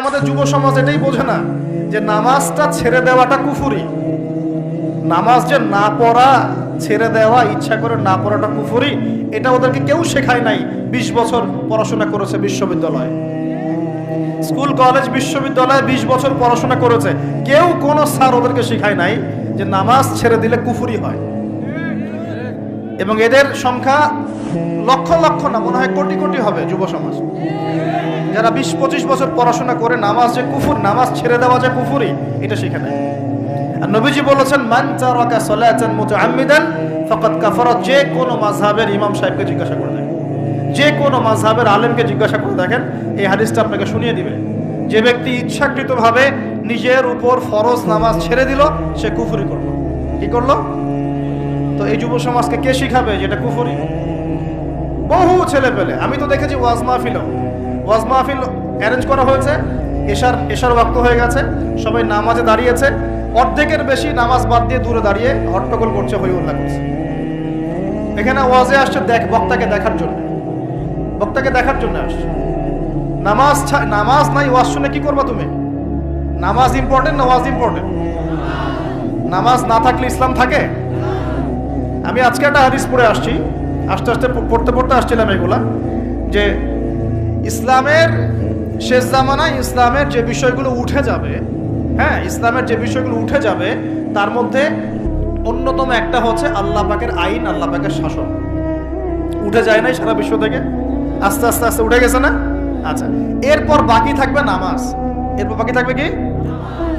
আমাদের যুব সমাজ এটাই বোঝে না যে নামাজটা ছেড়ে দেওয়াটা কুফুরি। নামাজ যে না পড়া, ছেড়ে দেওয়া, ইচ্ছা করে না পড়াটা কুফুরি, এটা ওদেরকে কেউ শেখায় নাই। বিশ বছর পড়াশোনা করেছে বিশ্ববিদ্যালয়ে। স্কুল, কলেজ, বিশ্ববিদ্যালয়ে বিশ বছর পড়াশোনা করেছে। কেউ কোনো স্যার ওদেরকে শেখায় নাই যে নামাজ ছেড়ে দিলে কুফুরি হয়। এবং এদের সংখ্যা লক্ষ লক্ষ না, মনে হয় কোটি কোটি হবে যুব সমাজ। যারা বিশ, পঁচিশ বছর পড়াশোনা করে নামাজ যে কুফুর, নামাজ ছেড়ে দেওয়া যে কুফুরি, এটা শিখে নেয় আর নবীজি বলেছেন, মান যে কোনো ইমাম সাহেবকে জিজ্ঞাসা করে দেখেন। যে কোনো মাযহাবের আলেমকে জিজ্ঞাসা করে দেখেন। এই হাদিসটা আপনাকে শুনিয়ে দিবে। যে ব্যক্তি ইচ্ছাকৃতভাবে নিজের উপর ফরজ নামাজ ছেড়ে দিল, সে কুফুরি করল। কি করল? এই যুব সমাজকে কে শিখাবে যেটা কুফুরি? বহু ছেলে পেলে। আমি তো দেখেছি ওয়াজ মাহফিলও ওয়াজ মাহফিল অ্যারেঞ্জ করা হয়েছে। এশার এশার ওয়াক্ত হয়ে গেছে। সবাই নামাজে দাঁড়িয়েছে। অর্ধেকের বেশি নামাজ বাদ দিয়ে দূরে দাঁড়িয়ে হট্টগোল করছে হই উল্লাহ করছে। এখানে ওয়াজে আসছে দেখ, বক্তাকে দেখার জন্য। বক্তাকে দেখার জন্য আসছে। নামাজ নামাজ নাই, ওয়াজ শুনে কি করবা তুমি? নামাজ ইম্পর্টেন্ট না ওয়াজ ইম্পর্টেন্ট নামাজ না থাকলে ইসলাম থাকে? আমি আজকে একটা হাদিস পড়ে আসছি। আস্তে আস্তে পড়তে পড়তে আসছিলাম এগুলা। যে ইসলামের শেষ জামানায় ইসলামের যে বিষয়গুলো উঠে যাবে হ্যাঁ ইসলামের যে বিষয়গুলো উঠে যাবে, তার মধ্যে অন্যতম একটা হচ্ছে আল্লাহ পাকের আইন, আল্লাহ পাকের শাসন। উঠে যায় নাই সারা বিশ্ব থেকে? আস্তে আস্তে আস্তে উঠে গেছে না? আচ্ছা এরপর বাকি থাকবে নামাজ। এরপর বাকি থাকবে কি?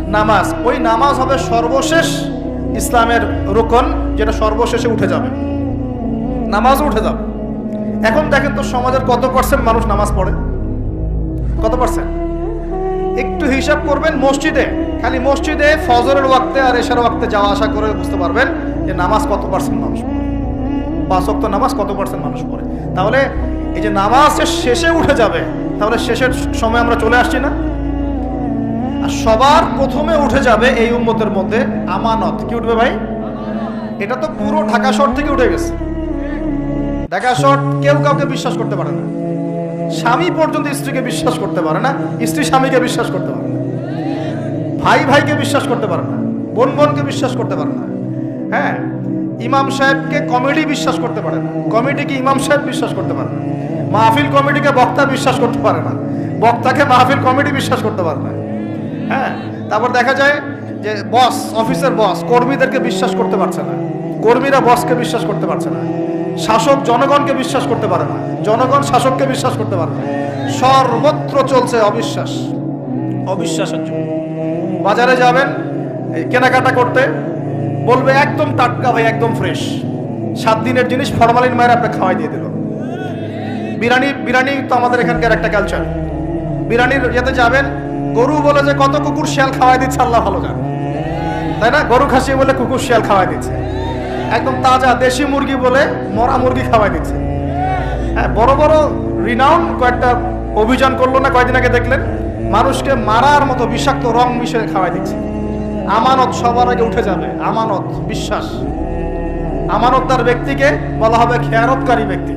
নামাজ। ওই নামাজ হবে সর্বশেষ ইসলামের রোকন যেটা সর্বশেষে উঠে যাবে। নামাজ উঠে যাবে। এখন দেখেন তো সমাজের কত পার্সেন্ট মানুষ নামাজ পড়ে? কত পার্সেন্ট একটু হিসাব করবেন, মসজিদে, খালি মসজিদে ফজরের ওয়াক্তে আর এশার ওয়াক্তে যাওয়া আসা করে বুঝতে পারবেন যে নামাজ কত পার্সেন্ট মানুষ পড়ে। পাঁচ নামাজ কত পার্সেন্ট মানুষ পড়ে? তাহলে এই যে নামাজ শেষে উঠে যাবে, তাহলে শেষের সময় আমরা চলে আসছি না? আর সবার প্রথমে উঠে যাবে এই উম্মতের মধ্যে আমানত। কি উঠবে ভাই? এটা তো পুরো ঢাকা শহর থেকে উঠে গেছে। ঢাকা শহর কেউ কাউকে বিশ্বাস করতে পারে না। স্বামী পর্যন্ত স্ত্রীকে বিশ্বাস করতে পারে না, স্ত্রী স্বামীকে বিশ্বাস করতে পারে না। ভাই ভাইকে বিশ্বাস করতে পারে না, বোন বোনকে বিশ্বাস করতে পারে না। হ্যাঁ ইমাম সাহেবকে কমেডি বিশ্বাস করতে পারে না, কমেডিকে ইমাম সাহেব বিশ্বাস করতে পারে না, মাহফিল কমিটিকে বক্তা বিশ্বাস করতে পারে না, বক্তাকে মাহফিল কমিটি বিশ্বাস করতে পারে না। হ্যাঁ তারপর দেখা যায় যে বস অফিসের বস কর্মীদেরকে বিশ্বাস করতে পারছে না। কর্মীরা বসকে বিশ্বাস করতে পারছে না। শাসক জনগণকে বিশ্বাস করতে পারে না। জনগণ শাসককে বিশ্বাস করতে পারে না। সর্বত্র চলছে অবিশ্বাস। অবিশ্বাসের জন্য বাজারে যাবেন এই কেনাকাটা করতে বলবে একদম টাটকা ভাই একদম ফ্রেশ সাত দিনের জিনিস ফরমালিন মায়ের আপনি খাওয়াই দিয়ে দিল। বিরিয়ানি বিরিয়ানি তো আমাদের এখানকার একটা কালচার বিরিয়ানির ইয়েতে যাবেন গরু বলে যে কত কুকুর শিয়াল খাওয়াই দিচ্ছে, আল্লাহ ভালো জানে। তাই না? গরু খাসি বলে কুকুর শিয়াল খাওয়াই দিচ্ছে। একদম তাজা দেশি মুরগি বলে মরা মুরগি খাওয়াই দিচ্ছে। হ্যাঁ বড় বড় রিনাউন কয়েকটা অভিযান করল না, কয়েকদিন আগে দেখলেন, মানুষকে মারার মতো বিষাক্ত রং মিশিয়ে খাওয়াই দিচ্ছে। আমানত সবার আগে উঠে যাবে, আমানত, বিশ্বাস। আমানতদার ব্যক্তিকে বলা হবে খেয়ারতকারী ব্যক্তি।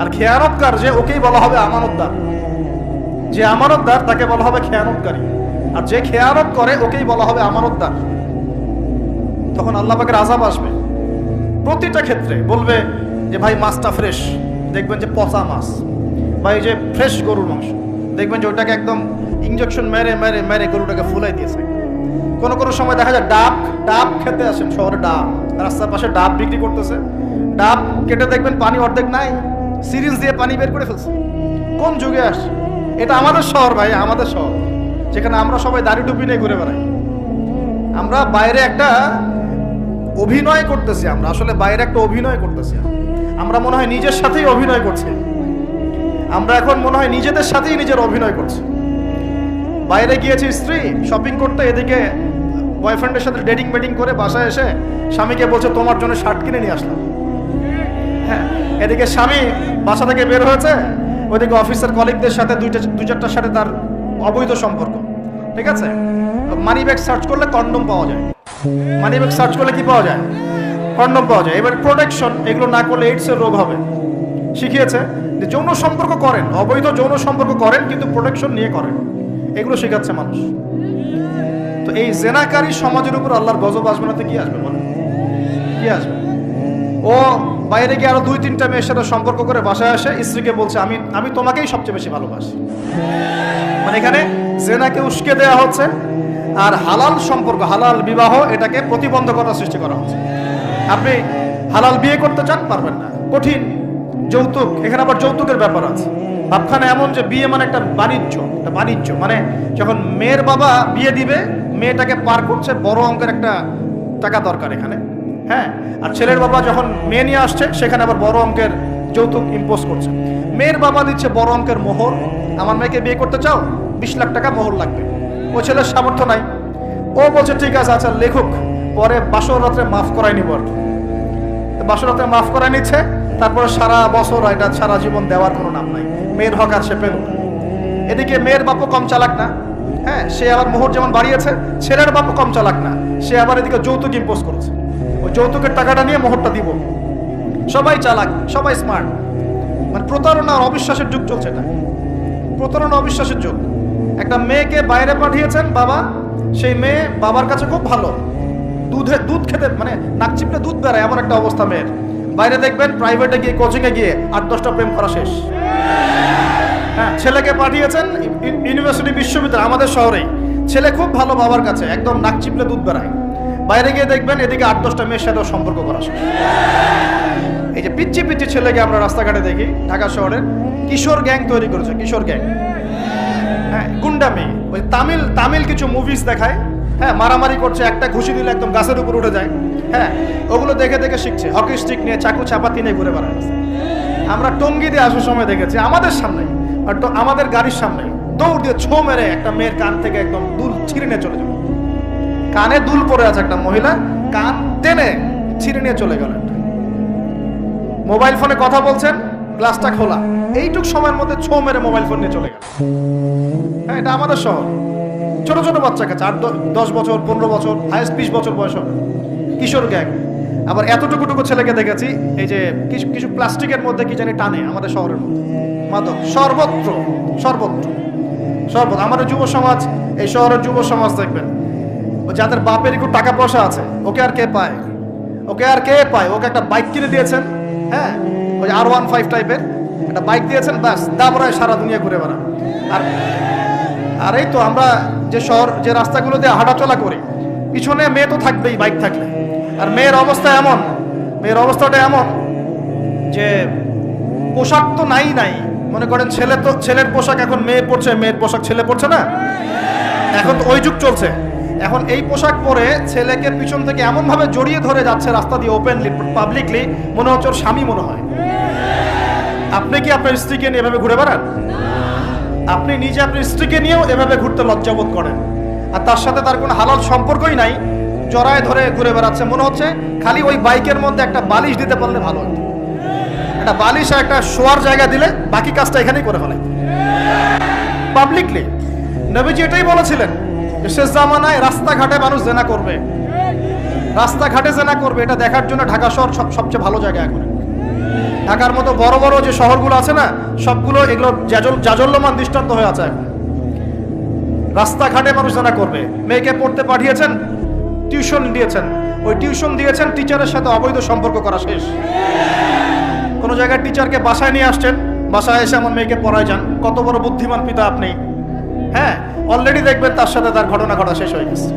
আর খেয়ারতকার যে, ওকেই বলা হবে আমানতদার। যে আমানতদার, তাকে বলা হবে খেয়ানতকারী। আর যে খেয়ানত করে, ওকেই বলা হবে আমানতদার। তখন আল্লাহ পাকের আজাব আসবে। প্রতিটা ক্ষেত্রে বলবে যে, ভাই, মাছটা ফ্রেশ দেখবেন যে পচা মাছ। বা এই যে ফ্রেশ গরুর মাংস। দেখবেন যে ওটাকে একদম ইঞ্জেকশন মেরে মেরে মেরে গরুটাকে ফুলাই দিয়েছে। কোনো কোনো সময় দেখা যায় ডাব ডাব খেতে আসেন শহরে ডাব। রাস্তার পাশে ডাব বিক্রি করতেছে। ডাব কেটে দেখবেন পানি অর্ধেক নাই। সিরিঞ্জ দিয়ে পানি বের করে ফেলছে। কোন যুগে আসে এটা আমাদের শহর ভাই, আমাদের শহর। যেখানে আমরা সবাই দাড়ি টুপি নিয়ে ঘুরে বেড়াই। আমরা বাইরে একটা অভিনয় করতেছি আমরা, আসলে বাইরে একটা অভিনয় করতেছি আমরা। মনে হয় নিজের সাথেই অভিনয় করছি। আমরা এখন মনে হয় নিজেদের সাথেই নিজের অভিনয় করছি। বাইরে গিয়েছি স্ত্রী শপিং করতে, এদিকে বয়ফ্রেন্ডের সাথে ডেটিং মেটিং করে বাসায় এসে স্বামীকে বলছে, তোমার জন্য শার্ট কিনে নিয়ে আসলাম। হ্যাঁ এদিকে স্বামী বাসা থেকে বের হয়েছে ওইদিকে অফিসার কলিগদের সাথে দুইটা দু চারটার সাথে তার অবৈধ সম্পর্ক। ঠিক আছে? মানি ব্যাগ সার্চ করলে কন্ডম পাওয়া যায়। মানি ব্যাগ সার্চ করলে কি পাওয়া যায়? কন্ডম পাওয়া যায়। এবার প্রোটেকশন এগুলো না করলে এইডসের রোগ হবে। শিখিয়েছে যে যৌন সম্পর্ক করেন, অবৈধ যৌন সম্পর্ক করেন, কিন্তু প্রোটেকশন নিয়ে করেন। এগুলো শেখাচ্ছে মানুষ। তো এই জেনাকারী সমাজের উপর আল্লাহর গজব আসবে না তো কি আসবে বলেন? কি আসবে? ও বাইরে গিয়ে আরও দুই, তিনটা মেয়ের সাথে সম্পর্ক করে বাসায় আসে। স্ত্রীকে বলছে, আমি আমি তোমাকেই সবচেয়ে বেশি ভালোবাসি। মানে এখানে জেনাকে উস্কে দেওয়া হচ্ছে, আর হালাল সম্পর্ক, হালাল বিবাহ এটাকে প্রতিবন্ধকতা সৃষ্টি করা হচ্ছে। আপনি হালাল বিয়ে করতে চান, পারবেন না। কঠিন যৌতুক, এখানে আবার যৌতুকের ব্যাপার আছে। ভাবখানে এমন যে বিয়ে মানে একটা বাণিজ্য একটা বাণিজ্য। মানে যখন মেয়ের বাবা বিয়ে দিবে, মেয়েটাকে পার করছে বড় অঙ্কের একটা টাকা দরকার এখানে। হ্যাঁ আর ছেলের বাবা যখন মেয়ে নিয়ে আসছে, সেখানে আবার বড় অঙ্কের যৌতুক ইম্পোজ করছে। মেয়ের বাবা দিচ্ছে বড় অঙ্কের মোহর, আমার মেয়েকে বিয়ে করতে চাও? বিশ লাখ টাকা মোহর লাগবে। ও ছেলের সামর্থ্য নাই। ও বলছে, ঠিক আছে আচ্ছা লেখুক, পরে বাসর রাত্রে মাফ করাই নিব আর কি। বাসর রাত্রে মাফ করাই নিচ্ছে, তারপরে সারা বছর এটা সারা জীবন দেওয়ার কোনো নাম নাই। মেয়ের হক আর সে পেল এদিকে মেয়ের বাপও কম চালাক না। হ্যাঁ সে আবার মোহর যেমন বাড়িয়েছে, ছেলের বাপও কম চালাক না। সে আবার এদিকে যৌতুক ইম্পোজ করেছে। যৌতুকের টাকাটা নিয়ে মোহরটা দিব। সবাই চালাক, সবাই স্মার্ট মানে প্রতারণা আর অবিশ্বাসের যুগ চলছে এটা। প্রতারণা, অবিশ্বাসের যুগ। একটা মেয়েকে বাইরে পাঠিয়েছেন বাবা, সেই মেয়ে বাবার কাছে খুব ভালো। দুধে দুধ খেতে মানে নাক চিপলে দুধ বেড়ায়, এমন একটা অবস্থা মেয়ের। বাইরে দেখবেন প্রাইভেটে গিয়ে কোচিংয়ে গিয়ে আট, দশটা প্রেম করা শেষ। হ্যাঁ ছেলেকে পাঠিয়েছেন ইউনিভার্সিটি বিশ্ববিদ্যালয়, আমাদের শহরেই। ছেলে খুব ভালো বাবার কাছে, একদম নাক চিপলে দুধ বেড়ায়। বাইরে গিয়ে দেখবেন এদিকে আট দশটা মেয়ের সাথেও সম্পর্ক করা এই যে পিচ্ছি পিচ্ছি ছেলেকে আমরা রাস্তাঘাটে দেখি, ঢাকা শহরের কিশোর গ্যাং তৈরি করেছে, কিশোর গ্যাং। হ্যাঁ গুন্ডামি ওই তামিল তামিল কিছু মুভিস দেখায়। হ্যাঁ মারামারি করছে, একটা ঘুষি দিলে একদম গাছের উপর উঠে যায়। হ্যাঁ ওগুলো দেখে দেখে শিখছে। হকি স্টিক নিয়ে চাকু চাপাতি নিয়ে ঘুরে বেড়ায়। আমরা টঙ্গি দিয়ে আসার সময় দেখেছি, আমাদের সামনে আমাদের গাড়ির সামনে দৌড় দিয়ে ছো মেরে একটা মেয়ের কান থেকে একদম দুল ছিঁড়ে নিয়ে চলে যাবে কানে দুল পড়ে আছে একটা মহিলা, কান টেনে ছিঁড়ে নিয়ে চলে গেল মোবাইল ফোনে কথা বলছেন, গ্লাসটা খোলা। এইটুক সময়ের মধ্যে ছো মেরে মোবাইল ফোন নিয়ে চলে গেল। হ্যাঁ এটা আমাদের শহর। ছোট ছোট বাচ্চা কাছে আট দশ বছর, পনেরো বছর হায়েস্ট বিশ বছর বয়স হবে। কিশোর গ্যাং। আবার এতটুকু টুকু ছেলেকে দেখেছি, এই যে কিছু কিছু প্লাস্টিকের মধ্যে কি জানি টানে আমাদের শহরের মধ্যে। মাদক, সর্বত্র সর্বত্র সর্বত্র। আমাদের যুব সমাজ, এই শহরের যুব সমাজ দেখবেন। যাদের বাপের একটু টাকা পয়সা আছে, ওকে আর কে পায়? ওকে আর কে পায়? ওকে একটা বাইক কিনে দিয়েছেন হ্যাঁ? ওই আর ওয়ান ফাইভ টাইপের একটা বাইক দিয়েছেন, ব্যাস দাবরায় সারা দুনিয়া ঘুরে বেড়ান। আর আর এই তো আমরা যে শহর, যে রাস্তাগুলো দিয়ে হাঁটাচলা করি, পিছনে মেয়ে তো থাকবেই বাইক থাকলে। আর মেয়ের অবস্থা এমন, মেয়ের অবস্থাটা এমন যে পোশাক তো নাই নাই। মনে করেন ছেলে তো, ছেলের পোশাক এখন মেয়ে পড়ছে মেয়ের পোশাক ছেলে পড়ছে না? এখন তো ওই যুগ চলছে। এখন এই পোশাক পরে ছেলেকে পিছন থেকে এমন ভাবে জড়িয়ে ধরে যাচ্ছে রাস্তা দিয়ে ওপেনলি পাবলিকলি মনে হচ্ছে ওর স্বামী মনে হয়। আপনি কি আপনার স্ত্রীকে নিয়ে এভাবে ঘুরে বেড়ান? আপনি নিজে আপনার স্ত্রীকে নিয়েও এভাবে ঘুরতে লজ্জাবোধ করেন। আর তার সাথে তার কোনো হালাল সম্পর্কই নাই, জড়ায় ধরে ঘুরে বেড়াচ্ছে। মনে হচ্ছে খালি ওই বাইকের মধ্যে একটা বালিশ দিতে পারলে ভালো হতো। একটা বালিশ আর একটা শোয়ার জায়গা দিলে বাকি কাজটা এখানেই করে ফেলে। পাবলিকলি নবীজি এটাই বলেছিলেন শেষ জামানায় রাস্তাঘাটে মানুষ জেনা করবে। রাস্তাঘাটে জেনা করবে, এটা দেখার জন্য ঢাকা শহর সব- সবচেয়ে ভালো জায়গা এখন। ঢাকার মতো বড় বড় যে শহরগুলো আছে না, সবগুলো এগুলো জাজল, জাজল্যমান দৃষ্টান্ত হয়ে আছে এখন। রাস্তাঘাটে মানুষ জানা করবে। মেয়েকে পড়তে পাঠিয়েছেন, টিউশন দিয়েছেন। ওই টিউশন দিয়েছেন, টিচারের সাথে অবৈধ সম্পর্ক করা শেষ। কোনো জায়গায় টিচারকে বাসায় নিয়ে আসছেন, বাসায় এসে আমার মেয়েকে পড়ায় যান। কত বড় বুদ্ধিমান পিতা আপনি। হ্যাঁ অলরেডি দেখবেন তার সাথে তার ঘটনা ঘটা শেষ হয়ে গেছে।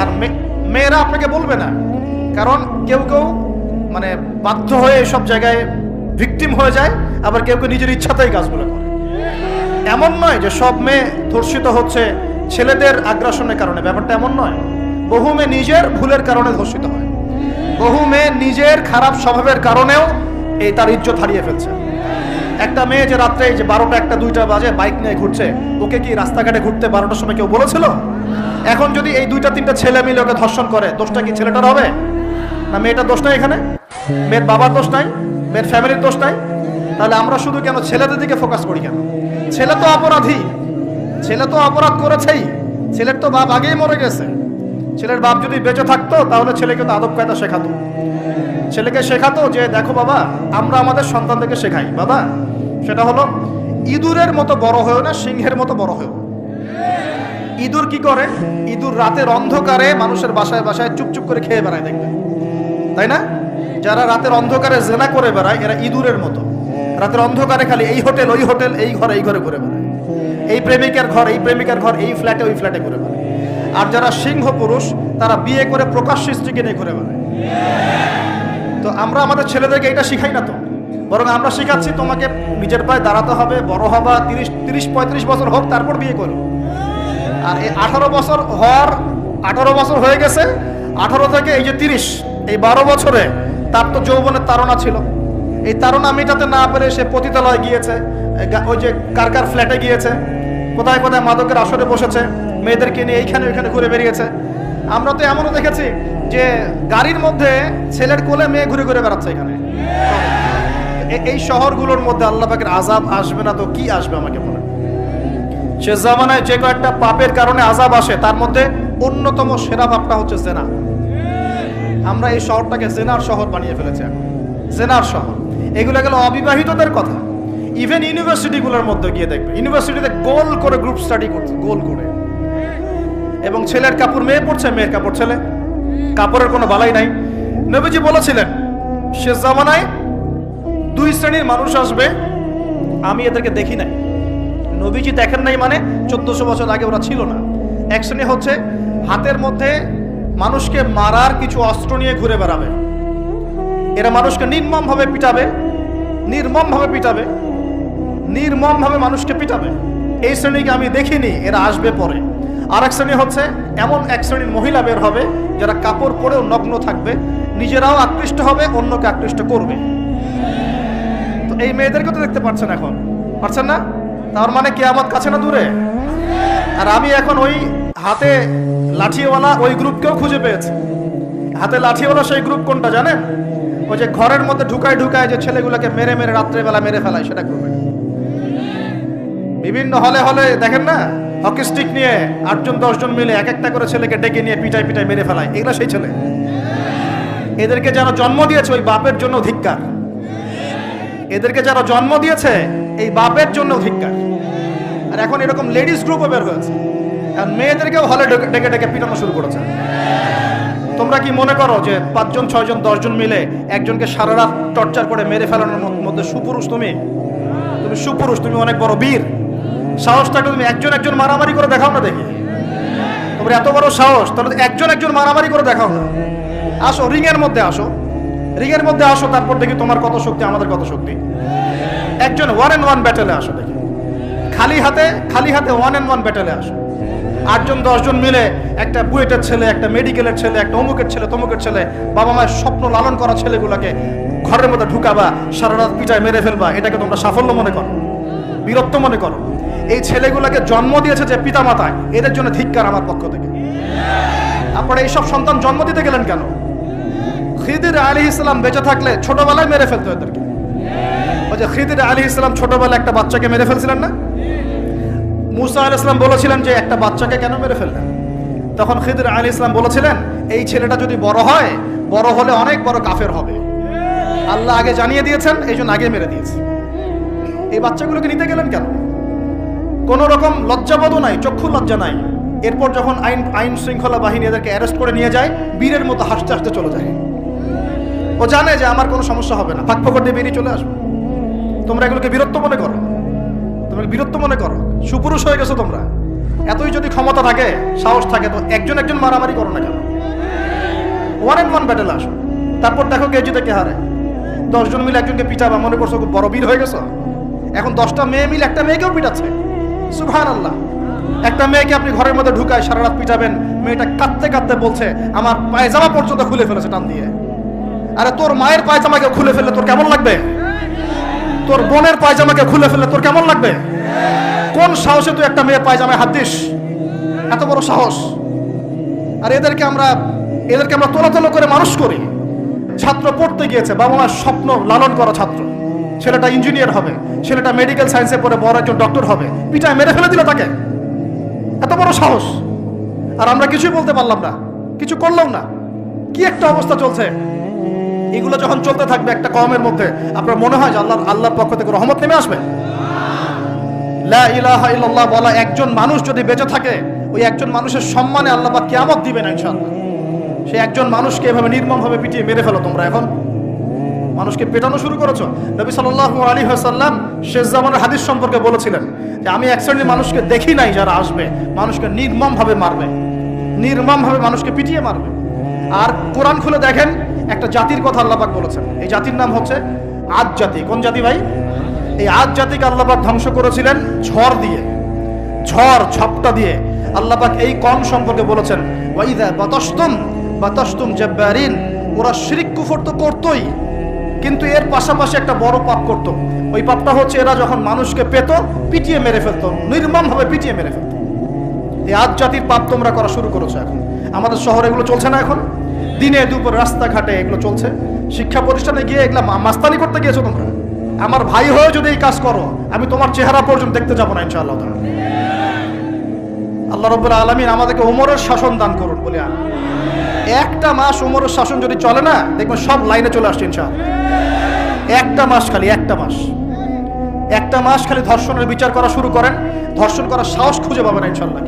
আর মেয়েরা আপনাকে বলবে না। কারণ কেউ কেউ মানে বাধ্য হয়ে এসব জায়গায় ভিকটিম হয়ে যায়, আবার কেউ কেউ নিজের ইচ্ছাতেই কাজগুলো করে। এমন নয় যে সব মেয়ে ধর্ষিত হচ্ছে ছেলেদের আগ্রাসনের কারণে। ব্যাপারটা এমন নয়। বহু মেয়ে নিজের ভুলের কারণে ধর্ষিত হয়। বহু মেয়ে নিজের খারাপ স্বভাবের কারণেও এই তার ইজ্জত হারিয়ে ফেলছে। একটা মেয়ে যে রাত্রে যে বারোটা একটা, দুইটা বাজে, বাইক নিয়ে ঘুরছে, ওকে কি রাস্তাঘাটে ঘুরতে বারোটার সময় কেউ বলেছিল? এখন যদি এই দুইটা, তিনটা ছেলে মিলে ওকে ধর্ষণ করে, দোষটা কি ছেলেটার হবে? না, মেয়েটার দোষ নাই এখানে? মেয়ের বাবার দোষ নাই? মেয়ের ফ্যামিলির দোষ নাই? তাহলে আমরা শুধু কেন ছেলেদের দিকে ফোকাস করি কেন? ছেলে তো অপরাধী। ছেলে তো অপরাধ করেছেই। ছেলের তো বাপ আগেই মরে গেছে। ছেলের বাপ যদি বেঁচে থাকতো, তাহলে ছেলেকে তো আদব কায়দা শেখাতো। ছেলেকে শেখাতো যে, দেখো বাবা, আমরা আমাদের সন্তানদেরকে শেখাই। বাবা, সেটা হলো, ইঁদুরের মতো বড় হয়েও না, সিংহের মতো বড় হয়েও। ইঁদুর কি করে? ইঁদুর রাতের অন্ধকারে মানুষের বাসায় বাসায় চুপচুপ করে খেয়ে বেড়ায় দেখবে। তাই না? যারা রাতের অন্ধকারে জেনা করে বেড়ায়, এরা ইঁদুরের মতো। রাতের অন্ধকারে খালি এই হোটেল, ওই হোটেল, এই ঘরে এই ঘরে ঘুরে বেড়ায়। এই প্রেমিকার ঘর, এই প্রেমিকার ঘর, এই ফ্ল্যাটে, ওই ফ্ল্যাটে ঘুরে বেড়ায়। আর যারা সিংহ পুরুষ, তারা বিয়ে করে প্রকাশ্য স্ত্রীকে নিয়ে ঘুরে বেড়ায়। তো আমরা আমাদের ছেলেদেরকে এটা শিখাই না তো। বরং আমরা শিখাচ্ছি তোমাকে নিজের পায়ে দাঁড়াতে হবে, বড় হবা, তিরিশ তিরিশ, পঁয়ত্রিশ বছর হোক, তারপর বিয়ে করো। আর এই আঠারো বছর হওয়ার আঠারো বছর হয়ে গেছে, আঠারো থেকে এই যে তিরিশ, এই বারো বছরে তার তো যৌবনের তাড়না ছিল। এই তাড়না মেটাতে না পেরে সে পতিতালয় গিয়েছে ওই যে কার কার ফ্ল্যাটে গিয়েছে, কোথায় কোথায় মাদকের আসরে বসেছে, মেয়েদেরকে নিয়ে এইখানে ওইখানে ঘুরে বেরিয়েছে আমরা তো এমনও দেখেছি যে গাড়ির মধ্যে ছেলের কোলে মেয়ে ঘুরে ঘুরে বেড়াচ্ছে এখানে। এই শহরগুলোর মধ্যে আল্লাহ পাকের আজাব আসবে না তো কি আসবে আমাকে বলে সে জামানায় যে কয়েকটা পাপের কারণে আজাব আসে, তার মধ্যে অন্যতম সেরা পাপটা হচ্ছে জেনা। আমরা এই শহরটাকে জেনার শহর বানিয়ে ফেলেছি এখন। জেনার শহর। এগুলো গেল অবিবাহিতদের কথা। ইভেন ইউনিভার্সিটিগুলোর মধ্যে গিয়ে দেখবে। ইউনিভার্সিটিতে গোল করে গ্রুপ স্টাডি করছে, গোল করে। এবং ছেলের কাপড় মেয়ে পড়ছে মেয়ের কাপড় ছেলে। কাপড়ের কোনো বালাই নাই। নবীজি বলেছিলেন, সে জামানায় দুই শ্রেণির মানুষ আসবে, আমি এদেরকে দেখি নাই। নবীজি দেখেন নাই মানে চোদ্দশো বছর আগে ওরা ছিল না। এক শ্রেণি হচ্ছে হাতের মধ্যে মানুষকে মারার কিছু অস্ত্র নিয়ে ঘুরে বেড়াবে। এরা মানুষকে নির্মমভাবে পিটাবে নির্মমভাবে পিটাবে, নির্মমভাবে মানুষকে পিটাবে। এই শ্রেণীকে আমি দেখিনি, এরা আসবে পরে। আর এক শ্রেণি হচ্ছে এমন এক শ্রেণির মহিলা বের হবে যারা কাপড় পরেও নগ্ন থাকবে। নিজেরাও আকৃষ্ট হবে, অন্যকে আকৃষ্ট করবে। তো এই মেয়েদেরকে তো দেখতে পাচ্ছেন এখন। পারছেন না? তার মানে কে আমার কাছে না দূরে? আর আমি এখন ওই হাতে লাঠিওয়ালা ওই গ্রুপকেও খুঁজে পেয়েছি। হাতে লাঠিওয়ালা সেই গ্রুপ কোনটা জানেন? ওই যে ঘরের মধ্যে ঢুকায় ঢুকায় যে ছেলেগুলোকে মেরে মেরে রাত্রেবেলা মেরে ফেলায়, সেটা গ্রুপে বিভিন্ন হলে হলে দেখেন না? হকি স্টিক নিয়ে আটজন, দশজন মিলে এক একটা করে ছেলেকে ডেকে নিয়ে পিটাই পিটাই মেরে ফেলায়। এগুলো সেই ছেলে। এদেরকে যারা জন্ম দিয়েছে ওই বাপের জন্য ধিক্কার। এদেরকে যারা জন্ম দিয়েছে এই বাপের জন্য ধিক্কার। আর এখন এরকম লেডিস গ্রুপও বের হয়েছে। আর মেয়েদেরকেও হলে ডেকে ডেকে ডেকে পিটানো শুরু করেছে। তোমরা কি মনে করো যে পাঁচজন, ছয়জন, দশজন মিলে একজনকে সারা রাত টর্চার করে মেরে ফেলানোর মধ্যে সুপুরুষ তুমি? তুমি সুপুরুষ, তুমি অনেক বড় বীর। সাহসটাকে তুমি একজন একজন মারামারি করে দেখাও না দেখি। তোমার এত বড় সাহস, তাহলে একজন একজন মারামারি করে দেখাও না। আসো রিং এর মধ্যে আসো। রিং এর মধ্যে আসো, তারপর দেখি তোমার কত শক্তি, আমাদের কত শক্তি। একজন ওয়ান এন্ড ওয়ান ব্যাটেলে আসো দেখি। খালি হাতে খালি হাতে ওয়ান এন্ড ওয়ান ব্যাটেলে আসো। আটজন, দশজন মিলে একটা বুয়েটের ছেলে, একটা মেডিকেলের ছেলে, একটা অমুকের ছেলে, তমুকের ছেলে, বাবা মায়ের স্বপ্ন লালন করা ছেলেগুলোকে ঘরের মধ্যে ঢুকাবা, সারা রাত পিটায় মেরে ফেলবা, এটাকে তোমরা সাফল্য মনে করো, বীরত্ব মনে করো। এই ছেলেগুলোকে জন্ম দিয়েছে যে পিতা মাতায় এদের জন্য ধিক্কার আমার পক্ষ থেকে। আপনারা এইসব সন্তান জন্ম দিতে গেলেন কেন? খিদির আলী ইসলাম বেঁচে থাকলে ছোটবেলায় মেরে ফেলতো এদেরকে। ওই যে খিদির আলী ইসলাম ছোটবেলায় একটা বাচ্চাকে মেরে ফেলছিলেন না? মুসা আল ইসলাম বলেছিলেন যে একটা বাচ্চাকে কেন মেরে ফেললেন? তখন খিদির আলী ইসলাম বলেছিলেন, এই ছেলেটা যদি বড় হয়, বড় হলে অনেক বড় কাফের হবে। আল্লাহ আগে জানিয়ে দিয়েছেন, এই জন্য আগে মেরে দিয়েছে। এই বাচ্চাগুলোকে নিতে গেলেন কেন? কোন রকম লজ্জাবোধও নাই চক্ষু লজ্জা নাই। এরপর যখন আইন আইন শৃঙ্খলা বাহিনী এদেরকে অ্যারেস্ট করে নিয়ে যায়, বীরের মতো হাসতে হাসতে চলে যায়। ও জানে যে আমার কোনো সমস্যা হবে না। ফাঁক ফকর দিয়ে বেরিয়ে চলে আসব। তোমরা এগুলোকে বীরত্ব মনে করো। তোমরা বীরত্ব মনে করো। সুপুরুষ হয়ে গেছো তোমরা। এতই যদি ক্ষমতা থাকে, সাহস থাকে, তো একজন একজন মারামারি করো না কেন? ওয়ান অ্যান্ড ওয়ান ব্যাটেল আসো তারপর দেখো কে জিতে কে হারে। দশজন মিলে একজনকে পিটাবা, মনে করছ বড় বীর হয়ে গেছো? এখন দশটা মেয়ে মিলে একটা মেয়েকেও পিটাচ্ছে। আল্লাহ একটা মেয়েকে আপনি ঘরের মধ্যে ঢুকায় সারা রাত পিটাবেন, মেয়েটা কাঁদতে কাঁদতে বলছে, আমার পায়জামা পর্যন্ত খুলে ফেলেছে টান দিয়ে। আরে তোর মায়ের পায়জামাকে খুলে ফেললে তোর কেমন লাগবে? তোর বোনের পায়জামাকে খুলে ফেললে তোর কেমন লাগবে? কোন সাহসে তুই একটা মেয়ের পায়জামায় হাত দিস? এত বড় সাহস। আর এদেরকে আমরা এদেরকে আমরা তোলাতলো করে মানুষ করি। ছাত্র পড়তে গিয়েছে, বাবা মার স্বপ্ন লালন করা ছাত্র। ছেলেটা ইঞ্জিনিয়ার হবে, ছেলেটা মেডিকেল সায়েন্সে পড়ে, বড় একজন ডক্টর হবে। পিটায় মেরে ফেলে দিল তাকে। এত বড় সাহস। আর আমরা কিছুই বলতে পারলাম না, কিছু করলাম না। কি একটা অবস্থা চলছে? এগুলো যখন চলতে থাকবে একটা কমের মধ্যে, আপনার মনে হয় যে আল্লাহ, আল্লাহর পক্ষ থেকে রহমত নেমে আসবে? ইলাহা বলা একজন মানুষ যদি বেঁচে থাকে, ওই একজন মানুষের সম্মানে আল্লাহ কিয়ামত দিবেন ইনশাআল্লাহ। সে একজন মানুষকে এভাবে নির্মমভাবে পিটিয়ে মেরে ফেলো তোমরা এখন। মানুষকে পেটানো শুরু করেছ। নবী সাল্লাল্লাহু আলাইহি ওয়াসাল্লাম শেষ জামানের হাদিস সম্পর্কে বলেছিলেন যে, আমি এক শ্রেণির মানুষকে দেখি নাই যারা আসবে। মানুষকে নির্মমভাবে মারবে। নির্মমভাবে মানুষকে পিটিয়ে মারবে। আর কোরআন খুলে দেখেন, একটা জাতির কথা আল্লাহ পাক বলেছেন। এই জাতির নাম হচ্ছে আজ জাতি। কোন জাতি ভাই? এই আজ জাতিকে আল্লাহ পাক ধ্বংস করেছিলেন ঝড় দিয়ে। ঝড়, ঝপটা দিয়ে। আল্লাহ পাক এই কম সম্পর্কে বলেছেন ওয়াইদা বাতাসতুম বাতাসতুম জাব্বারিন। ওরা শিরিক কুফর তো করতোই। কিন্তু এর পাশাপাশি একটা বড় পাপ করতো। ওই পাপটা হচ্ছে এরা যখন মানুষকে পেত, পিটিয়ে মেরে ফেলতো, নির্মমভাবে পিটিয়ে মেরে ফেলতো। এই আজ জাতির পাপ তোমরা করা শুরু করেছ এখন। আমাদের শহরে এগুলো চলছে না এখন। দিনে দুপুর রাস্তাঘাটে এগুলো চলছে। শিক্ষা প্রতিষ্ঠানে গিয়ে এগুলো মাস্তানি করতে গিয়েছো তোমরা? আমার ভাই হয়ে যদি এই কাজ করো, আমি তোমার চেহারা পর্যন্ত দেখতে যাব না, ইনশাআল্লাহ। আল্লাহ রব্বুল আলমিন আমাদেরকে উমরের শাসন দান করুন, বলে আমি একটা মাস উমরের শাসন যদি চলে না, দেখবেন সব লাইনে চলে আসছে, ইনশাআল্লাহ। একটা মাস খালি, একটা মাস। একটা মাস খালি ধর্ষণের বিচার করা শুরু করেন। ধর্ষণ করার সাহস খুঁজে পাবেন ইনশাল্লাহ।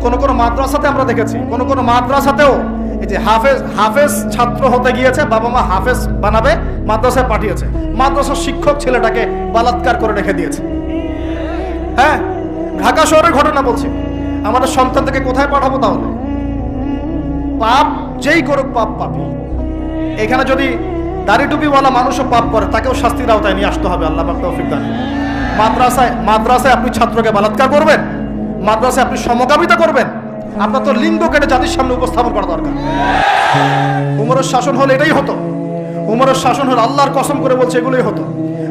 কোন কোন মাদ্রাসাতে আমরা দেখেছি, কোন কোন মাদ্রাসাতেও এই যে হাফেজ হাফেজ ছাত্র হতে গিয়েছে, বাবা মা হাফেজ বানাবে, মাদ্রাসায় পাঠিয়েছে। মাদ্রাসার শিক্ষক ছেলেটাকে বালাৎকার করে রেখে দিয়েছে। হ্যাঁ ঢাকা শহরের ঘটনা বলছি। আমাদের সন্তানটাকে কোথায় পাঠাবো তাহলে? পাপ যেই করুক, পাপ পাপি এখানে যদি দাড়ি টুপিওয়ালা মানুষও পাপ করে, তাকেও শাস্তির আওতায় নিয়ে আসতে হবে, আল্লাহ পাক তৌফিক দান। মাদ্রাসায় মাদ্রাসায় আপনি ছাত্রকে বালাৎকার করবেন, মাদ্রাসায় আপনি সমকামিতা করবেন। আপনার তো লিঙ্গ কেটে জাতির সামনে উপস্থাপন করা দরকার। উমরের শাসন হলে এটাই হতো। উমরের শাসন হলে আল্লাহর কসম করে বলছে, এগুলোই হতো।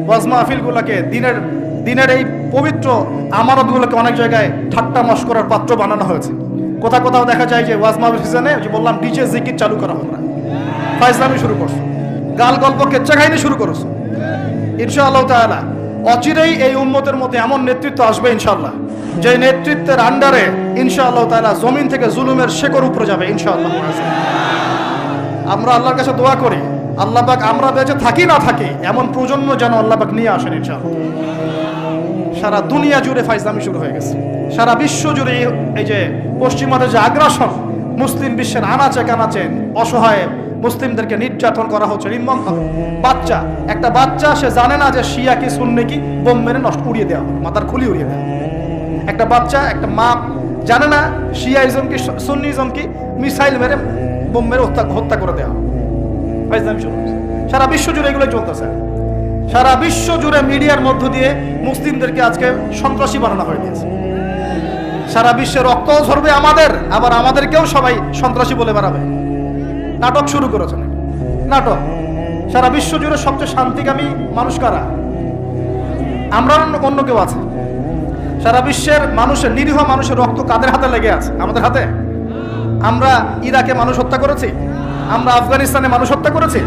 ওয়াজ মাহফিলগুলোকে, দিনের দিনের এই পবিত্র আমানতগুলোকে অনেক জায়গায় ঠাট্টা মশ করার পাত্র বানানো হয়েছে। কোথাও কোথাও দেখা যায় যে ওয়াজ মাহফিল সিজনে বললাম ডিজে জিকির চালু করা হবে না। ফাইজলামি শুরু করছ। গাল গল্প কেচ্চা খাইনি শুরু করেছ। ইনশাআল্লাহ তাআলা অচিরেই এই উম্মতের মধ্যে এমন নেতৃত্ব আসবে ইনশাআল্লাহ। যে নেতৃত্বের আন্ডারে ইনশাআল্লাহ তাআলা জমিন থেকে জুলুমের শেকড় উপরে যাবে ইনশাআল্লাহ। আমরা আল্লাহর কাছে দোয়া করি, আল্লাহ পাক আমরা বেঁচে থাকি না থাকি, এমন প্রজন্ম যেন আল্লাহ পাক নিয়ে আসেন ইনশাআল্লাহ। সারা দুনিয়া জুড়ে ফাইজলামি শুরু হয়ে গেছে। সারা বিশ্ব জুড়ে এই- এই যে পশ্চিমাদের যে আগ্রাসন, মুসলিম বিশ্বের আনাচে কানাচে অসহায় মুসলিমদেরকে নির্যাতন করা হচ্ছে নির্মম বাচ্চা একটা বাচ্চা সে জানে না যে শিয়া কি সুন্নি কি বোম মেরে নষ্ট উড়িয়ে দেওয়া হবে, মাথার খুলি উড়িয়ে দেওয়া একটা বাচ্চা একটা মা জানে না শিয়াইজম কি সুন্নিজম কি মিসাইল মেরে বোম মেরে হত্যা করে দেওয়া। সারা বিশ্ব জুড়ে এগুলো চলতেছে। সারা বিশ্ব জুড়ে মিডিয়ার মধ্য দিয়ে মুসলিমদেরকে আজকে সন্ত্রাসী বানানো হয়ে গেছে। সারা বিশ্বে রক্ত ঝরবে আমাদের আবার আমাদেরকেও সবাই সন্ত্রাসী বলে বেড়াবে। নাটক শুরু করেছে নাকি? নাটক। সারা বিশ্ব জুড়ে সবচেয়ে শান্তিকামী মানুষ কারা? আমরা অন্য কেউ আছে। সারা বিশ্বের মানুষের, নিরীহ মানুষের রক্ত কাদের হাতে লেগে আছে? আমাদের হাতে? আমরা ইরাকে মানুষ হত্যা করেছি। আমরা আফগানিস্তানে মানুষ হত্যা করেছি।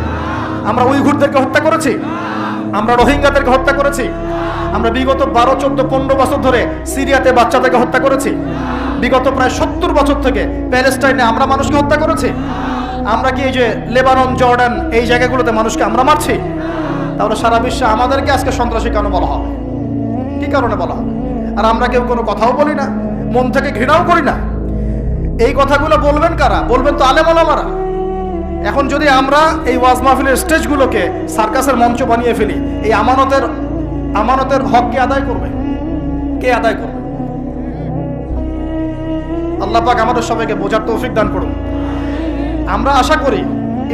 আমরা উইঘুরদেরকে হত্যা করেছি। আমরা রোহিঙ্গাদেরকে হত্যা করেছি। আমরা বিগত বারো, চোদ্দ, পনেরো বছর ধরে সিরিয়াতে বাচ্চাদেরকে হত্যা করেছি। বিগত প্রায় সত্তর বছর থেকে প্যালেস্টাইনে আমরা মানুষকে হত্যা করেছি। আমরা কি এই যে লেবানন, জর্ডান এই জায়গাগুলোতে মানুষকে আমরা মারছি? তাহলে সারা বিশ্বে আমাদেরকে আজকে সন্ত্রাসী কেন বলা হবে কি কারণে বলা হবে আর আমরা কেউ কোনো কথাও বলি না, মন থেকে ঘৃণাও করি না। এই কথাগুলো বলবেন কারা? বলবেন তো আলেমারা এখন যদি আমরা এই ওয়াজ মাহফিলের স্টেজগুলোকে সার্কাসের মঞ্চ বানিয়ে ফেলি, এই আমানতের আমানতের হক কে আদায় করবে? কে আদায় করবে? আল্লাহ পাক আমাদের সবাইকে বোঝার তৌফিক দান করুন। আমরা আশা করি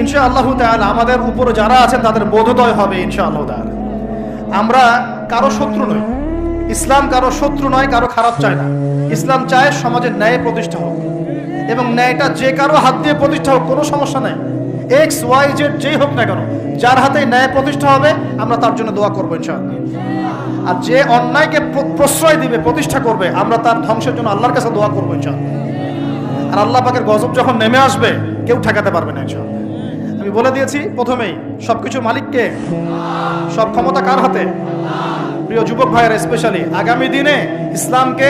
ইনশা আল্লাহ আমাদের উপরে যারা আছেন তাদের বোধোদয় হবে ইনশা আল্লাহ আমরা কারও শত্রু নই, ইসলাম কারও শত্রু নয়, কারও খারাপ চায় না। ইসলাম চায় সমাজের ন্যায় প্রতিষ্ঠা হোক। এবং ন্যায়টা যে কারও হাত দিয়ে প্রতিষ্ঠা হোক, কোনো সমস্যা নেই। এক্স ওয়াই জেড যেই হোক না কেন, যার হাতে ন্যায় প্রতিষ্ঠা হবে, আমরা তার জন্য দোয়া করব ইনশাআল্লাহ। আর যে অন্যায়কে প্রশ্রয় দিবে, প্রতিষ্ঠা করবে, আমরা তার ধ্বংসের জন্য আল্লাহর কাছে দোয়া করব ইনশাআল্লাহ। আর আল্লাহ পাকের গজব যখন নেমে আসবে কেউ ঠেকাতে পারবে না ইনশাআল্লাহ আমি বলে দিয়েছি, প্রথমেই সবকিছু মালিককে। সব ক্ষমতা কার হাতে? প্রিয় যুবক ভাইয়েরা স্পেশালি আগামী দিনে ইসলামকে,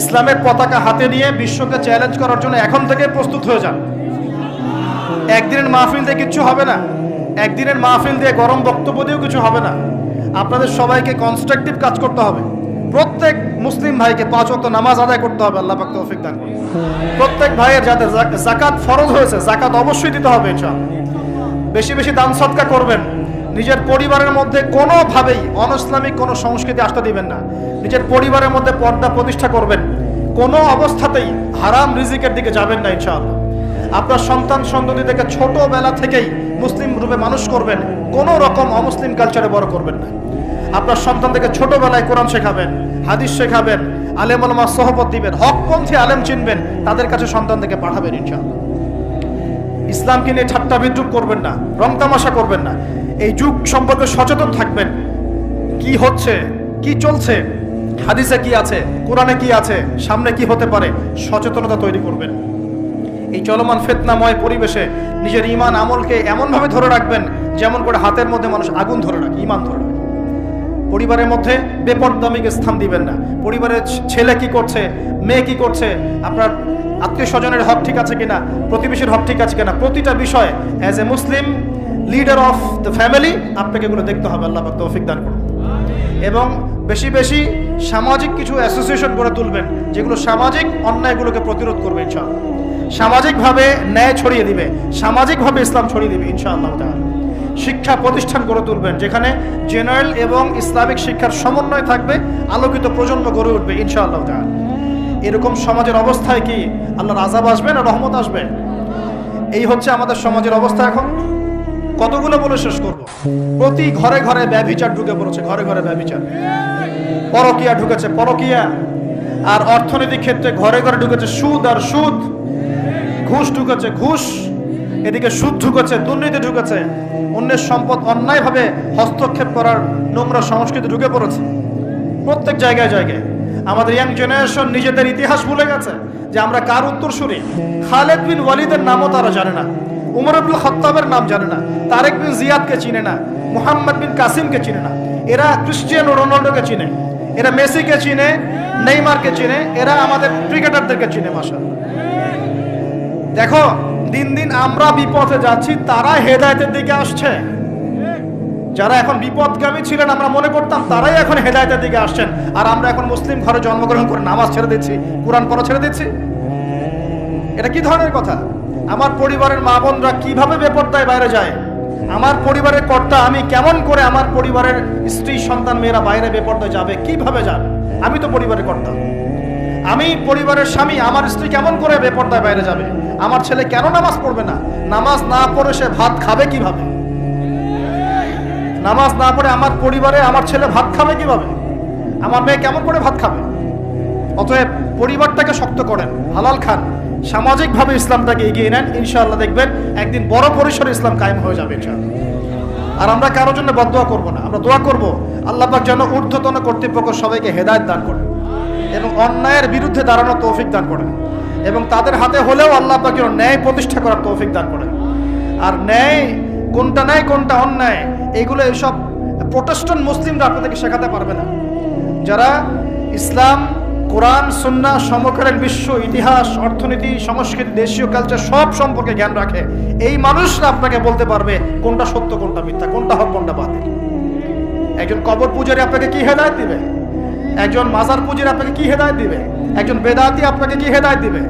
ইসলামের পতাকা হাতে নিয়ে বিশ্বকে চ্যালেঞ্জ করার জন্য এখন থেকে প্রস্তুত হয়ে যান। একদিনের মাহফিল দিয়ে কিচ্ছু হবে না। একদিনের মাহফিল দিয়ে গরম বক্তব্য দিয়েও কিছু হবে না। আপনাদের সবাইকে কনস্ট্রাকটিভ কাজ করতে হবে। প্রত্যেক মুসলিম ভাইকে পাঁচ ওয়াক্ত নামাজ আদায় করতে হবে, আল্লাহ পাক তৌফিক দান করুন। প্রত্যেক ভাইয়ের যাদের জাকাত ফরজ হয়েছে জাকাত অবশ্যই দিতে হবে ইনশাআল্লাহ। বেশি বেশি দান সৎকা করবেন। নিজের পরিবারের মধ্যে কোনোভাবেই অনইসলামিক কোনো সংস্কৃতি আসতে দিবেন না। নিজের পরিবারের মধ্যে পর্দা প্রতিষ্ঠা করবেন। কোনো অবস্থাতেই হারাম রিজিকের দিকে যাবেন না ইনশাআল্লাহ। আপনার সন্তান সন্ততি থেকে ছোটবেলা থেকেই মুসলিম রূপে মানুষ করবেন। কোনো রকম অমুসলিম কালচারে বড় করবেন না। আপনার সন্তান থেকে ছোটবেলায় কোরআন শেখাবেন, হাদিস শেখাবেন, আলেম আলমা সহপত দিবেন হকপন্থী আলেম চিনবেন, তাদের কাছে সন্তান থেকে পাঠাবেন ইনশাআল্লাহ। ইসলামকে নিয়ে ঠাট্টা বিদ্রুপ করবেন না, রং তামাশা করবেন না। এই যুগ সম্পর্কে সচেতন থাকবেন। কি হচ্ছে, কি চলছে, হাদিসে কি আছে, কোরআনে কি আছে, সামনে কি হতে পারে, সচেতনতা তৈরি করবেন। এই চলমান ফেতনাময় পরিবেশে নিজের ইমান আমলকে এমনভাবে ধরে রাখবেন, যেমন করে হাতের মধ্যে মানুষ আগুন ধরে রাখে ইমান ধরে রাখে। পরিবারের মধ্যে বেপরদামিকে স্থান দিবেন না। পরিবারের ছেলে কি করছে, মেয়ে কি করছে, আপনার আত্মীয় স্বজনের হক ঠিক আছে কিনা, প্রতিবেশীর হক ঠিক আছে কিনা, প্রতিটা বিষয়ে as a Muslim leader of the family আপনাকে এগুলো দেখতে হবে, আল্লাহ তৌফিক দান করুন। এবং বেশি বেশি সামাজিক কিছু অ্যাসোসিয়েশন গড়ে তুলবেন, যেগুলো সামাজিক অন্যায়গুলোকে প্রতিরোধ করবে, ইনশাআল্লাহ। সামাজিকভাবে ন্যায় ছড়িয়ে দিবে, সামাজিকভাবে ইসলাম ছড়িয়ে দিবে, ইনশাআল্লাহ তাআলা। শিক্ষা প্রতিষ্ঠান গড়ে তুলবেন, যেখানে জেনারেল এবং ইসলামিক শিক্ষার সমন্বয় থাকবে, আলোকিত প্রজন্ম গড়ে উঠবে, ইনশাআল্লাহ তাআলা। এরকম সমাজের অবস্থায় কি আল্লাহর আজাব আসবে না রহমত আসবে? এই হচ্ছে আমাদের সমাজের অবস্থা এখন। কতগুলো বলে শেষ করব? প্রতি ঘরে ঘরে ব্যভিচার ঢুকে পড়েছে, ঘরে ঘরে ব্যভিচার। পরকিয়া ঢুকেছে, পরকিয়া। আর অর্থনৈতিক ক্ষেত্রে ঘরে ঘরে ঢুকেছে সুদ আর সুদ। ঘুষ ঢুকেছে ঘুষ। এদিকে সুদ ঢুকেছে, দুর্নীতি ঢুকেছে, অন্যের সম্পদ অন্যায়ভাবে হস্তক্ষেপ করার নোংরা সংস্কৃতি ঢুকে পড়েছে। প্রত্যেক জায়গায় জায়গায়। আমাদের ইয়াং জেনারেশন নিজেদের ইতিহাস ভুলে গেছে যে আমরা কার উত্তরসূরি? খালেদ বিন ওয়ালিদের নামও তারা জানে না, উমর আব্দুল খত্তাবের নাম জানে না, তারেক বিন জিয়াদকে চিনে না, মুহাম্মদ বিন কাসিমকে চিনে না। এরা ক্রিশ্চিয়ানো রোনাল্ডোকে চিনে, এরা মেসিকে চিনে, নেইমারকে চিনে, এরা আমাদের ক্রিকেটারদেরকে চিনে মাসা দেখো দিন দিন আমরা বিপথে যাচ্ছি তারা হেদায়েতের দিকে আসছে। যারা এখন বিপদগামী ছিলেন, আমরা মনে করতাম তারাই এখন হেদায়তের দিকে আসছেন। আর আমরা এখন মুসলিম ঘরে জন্মগ্রহণ করে নামাজ ছেড়ে দিচ্ছি, কোরআন পড়া ছেড়ে দিচ্ছি। এটা কি ধরনের কথা? আমার পরিবারের মা বোনরা কীভাবে বেপরদায় বাইরে যায়? আমার পরিবারের কর্তা, আমি কেমন করে আমার পরিবারের স্ত্রী, সন্তান, মেয়েরা বাইরে বেপরদায় যাবে? কীভাবে যাবে? আমি তো পরিবারের কর্তা। আমি পরিবারের স্বামী, আমার স্ত্রী কেমন করে বেপরদায় বাইরে যাবে? আমার ছেলে কেন নামাজ পড়বে না? নামাজ না পড়ে সে ভাত খাবে কীভাবে? নামাজ না পড়ে আমার পরিবারে আমার ছেলে ভাত খাবে কীভাবে? আমার মেয়ে কেমন করে ভাত খাবে? অতএব পরিবারটাকে শক্ত করেন, হালাল খান। সামাজিকভাবে ইসলামটাকে এগিয়ে নেন। ইনশাআল্লাহ দেখবেন একদিন বড় পরিসরে ইসলাম কায়েম হয়ে যাবে আর আমরা কারোর জন্য বদোয়া করব না, আমরা দোয়া করব, আল্লাহ যেন ঊর্ধ্বতন কর্তৃপক্ষ সবাইকে হেদায়েত দান করেন। এবং অন্যায়ের বিরুদ্ধে দাঁড়ানোর তৌফিক দান করেন। এবং তাদের হাতে হলেও আল্লাহ পাক ন্যায় প্রতিষ্ঠা করার তৌফিক দান করেন। আর ন্যায় কোনটা ন্যায়, কোনটা অন্যায়, এগুলো এইসব প্রোটেস্টন মুসলিমরা আপনাদেরকে শেখাতে পারবে না। যারা ইসলাম, কোরআন, সুন্না, সমকালীন বিশ্ব, ইতিহাস, অর্থনীতি, সংস্কৃতি, দেশীয় কালচার সব সম্পর্কে জ্ঞান রাখে, এই মানুষরা আপনাকে বলতে পারবে কোনটা সত্য, কোনটা মিথ্যা, কোনটা হক, কোনটা বাতিল। একজন কবর পূজারী আপনাকে কি হেদায়ত দিবে? একজন মাজার পূজারী আপনাকে কি হেদায়ত দিবে? একজন বেদাতি আপনাকে কি হেদায়ত দিবে?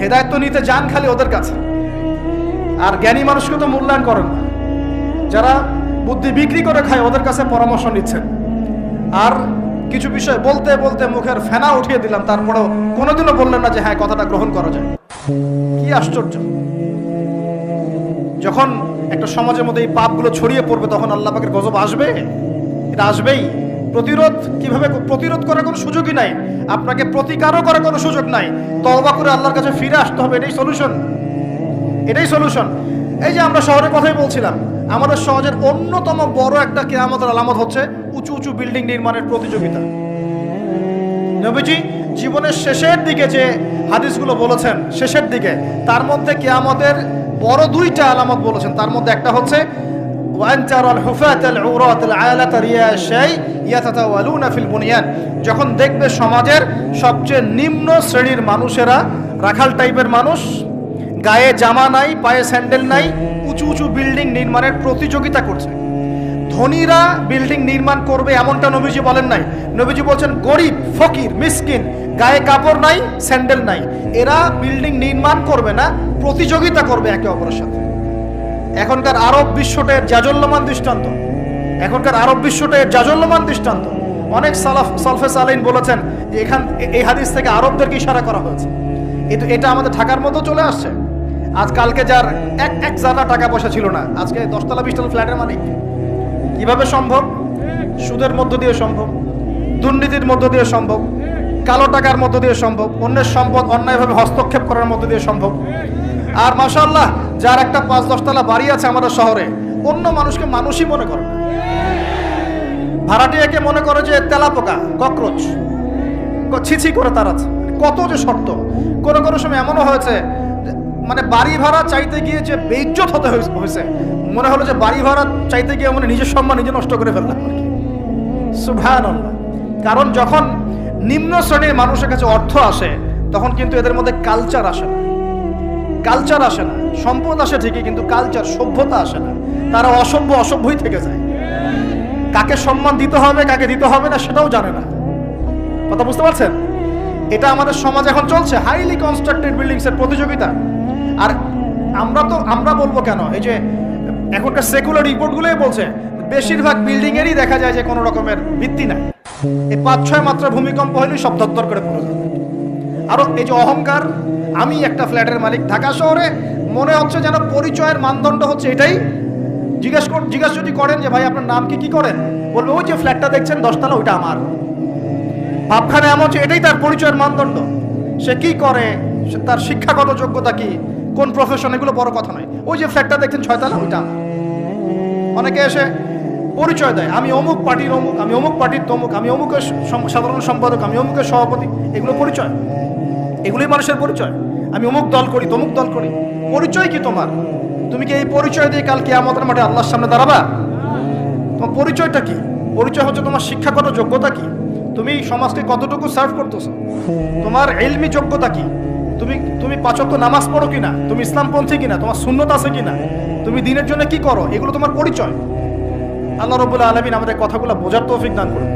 হেদায়ত তো নিতে যান খালি ওদের কাছে। আর জ্ঞানী মানুষকে তো মূল্যায়ন করেন না। যারা বুদ্ধি বিক্রি করে খায়, ওদের কাছে পরামর্শ নিচ্ছেন। আর কিছু বিষয় বলতে বলতে মুখের ফেনা উঠিয়ে দিলাম, তারপরেও কোনোদিনও বললেন না যে হ্যাঁ কথাটা গ্রহণ করা যায়। কি আশ্চর্য। যখন একটা সমাজের মধ্যে এই পাপগুলো ছড়িয়ে পড়বে, তখন আল্লাহ পাকের গজব আসবে? এটা আসবেই। প্রতিরোধ কিভাবে প্রতিরোধ করার কোনো সুযোগই নাই আপনাকে প্রতিকারও করার কোনো সুযোগ নাই তওবা করে আল্লাহর কাছে ফিরে আসতে হবে এটাই সলিউশন এটাই সলিউশন এই যে আমরা শহরের কথাই বলছিলাম আমাদের সমাজের অন্যতম বড় একটা কেয়ামতের আলামত হচ্ছে উঁচু উঁচু বিল্ডিং নির্মাণের প্রতিযোগিতা নবীজি জীবনের শেষের দিকে যে হাদিসগুলো বলেছেন শেষের দিকে তার মধ্যে কেয়ামতের বড় দুইটা আলামত বলেছেন তার মধ্যে একটা হচ্ছে وأن ترى الحفاة العراة العالة رياء যখন দেখবে সমাজের সবচেয়ে নিম্ন শ্রেণির মানুষেরা, রাখাল টাইপের মানুষ, গায়ে জামা নাই, পায়ে স্যান্ডেল নাই, উঁচু উঁচু বিল্ডিং নির্মাণের প্রতিযোগিতা করছে। ধনীরা বিল্ডিং নির্মাণ করবে এমনটা নবীজি বলেন নাই। নবীজি বলছেন, গরিব, ফকির, মিসকিন, গায়ে কাপড় নাই, স্যান্ডেল নাই। এরা বিল্ডিং নির্মাণ করবে না, প্রতিযোগিতা করবে একে অপরের সাথে। এখনকার আরব বিশ্বটের জাজল্যমান দৃষ্টান্ত। এখনকার আরব বিশ্বটের জাজল্যমান দৃষ্টান্ত। অনেক সালাফ, সালফে সালাইন বলেছেন যে এখান, এই হাদিস থেকে আরবদেরকে ইশারা করা হয়েছে। কিন্তু এটা আমাদের ঢাকার মতো চলে আসছে। আজ কালকে যার এক এক জায়গা টাকা পয়সা ছিল না, আজকে দশতলা, বিশতলা ফ্ল্যাটের মালিক। কীভাবে সম্ভব? সুদের মধ্য দিয়ে সম্ভব, দুর্নীতির মধ্য দিয়ে সম্ভব, কালো টাকার মধ্য দিয়ে সম্ভব, অন্যের সম্পদ অন্যায়ভাবে হস্তক্ষেপ করার মধ্য দিয়ে সম্ভব। আর মাশাল্লাহ যার একটা পাঁচ, দশতলা বাড়ি আছে আমাদের শহরে, অন্য মানুষকে মানুষই মনে করে। ভাড়াটিয়াকে মনে করে যে তেলাপোকা, ককরোচ। ছিছি করে তার আছে। কত যে শর্ত কোনো কোনো সময় এমনও হয়েছে মানে বাড়ি ভাড়া চাইতে গিয়ে যে বেইজ্জত হতে হয়েছে- মনে হলো যে বাড়ি ভাড়া চাইতে গিয়ে মানে নিজের সম্মান নিজে নষ্ট করে ফেললাম আর কারণ যখন নিম্ন শ্রেণির মানুষের কাছে অর্থ আসে, তখন কিন্তু এদের মধ্যে কালচার আসে না। কালচার আসে না। সম্পদ আসে ঠিকই, কিন্তু কালচার সভ্যতা আসে না। তারা অসভ্য, অসভ্যই থেকে যায়। কাকে সম্মান দিতে হবে, কাকে দিতে হবে না সেটাও জানে না। কথা বুঝতে পারছেন? এটা আমাদের সমাজ এখন চলছে হাইলি কনস্ট্রাক্টেড বিল্ডিংস এর প্রতিযোগিতা। আর আমরা তো, আমরা বলব কেন? এই যে এখনকার সেকুলার রিপোর্টগুলোই বলছে, বেশিরভাগ বিল্ডিং এরই দেখা যায় যে কোনো রকমের ভিত্তি নাই। এই পাঁচ, ছয় মাত্রা ভূমিকম্প হলেই সব দত্তর করে পড়ে যাবে। আরও এই যে অহংকার, আমি একটা ফ্ল্যাটের মালিক ঢাকা শহরে, মনে হচ্ছে যেন পরিচয়ের মানদণ্ড হচ্ছে এটাই জিজ্ঞেস জিজ্ঞেস যদি করেন যে ভাই আপনার নাম কি কি করেন? বলবে, ওই যে ফ্ল্যাটটা দেখছেন, দশতলা, ওইটা আমার। ভাবখানে এমন যে এটাই তার পরিচয়ের মানদণ্ড। সে কি করে? তার শিক্ষাগত যোগ্যতা কি? কোন প্রফেশন এগুলো বড় কথা নয়। ওই যে ফ্ল্যাটটা দেখছেন, ছয়তলা, ওইটা আমার। অনেকে এসে পরিচয় দেয়, আমি অমুক পার্টির অমুক, আমি অমুক পার্টির তমুক, আমি অমুকের সাধারণ সম্পাদক, আমি অমুকের সভাপতি। এগুলো পরিচয়। এগুলোই মানুষের পরিচয়। আমি অমুক দল করি, তমুক দল করি। পরিচয় কি তোমার? তুমি কি এই পরিচয় দিয়ে কালকে কেয়ামতের মাঠে আল্লাহর সামনে দাঁড়াবা? তোমার পরিচয়টা কি? পরিচয় হচ্ছে তোমার শিক্ষাগত যোগ্যতা কি? তুমি সমাজকে কতটুকু সার্ভ করতেছো? তোমার এলমি যোগ্যতা কি? তুমি তুমি পাচক নামাজ পড়ো কিনা? তুমি ইসলামপন্থী কিনা? তোমার শূন্যত আছে কিনা? তুমি দিনের জন্য কি করো? এগুলো তোমার পরিচয়। আল্লাহ রবুল্লা আলমিন আমাদের কথাগুলো বোঝার তৌফিক দান করুন।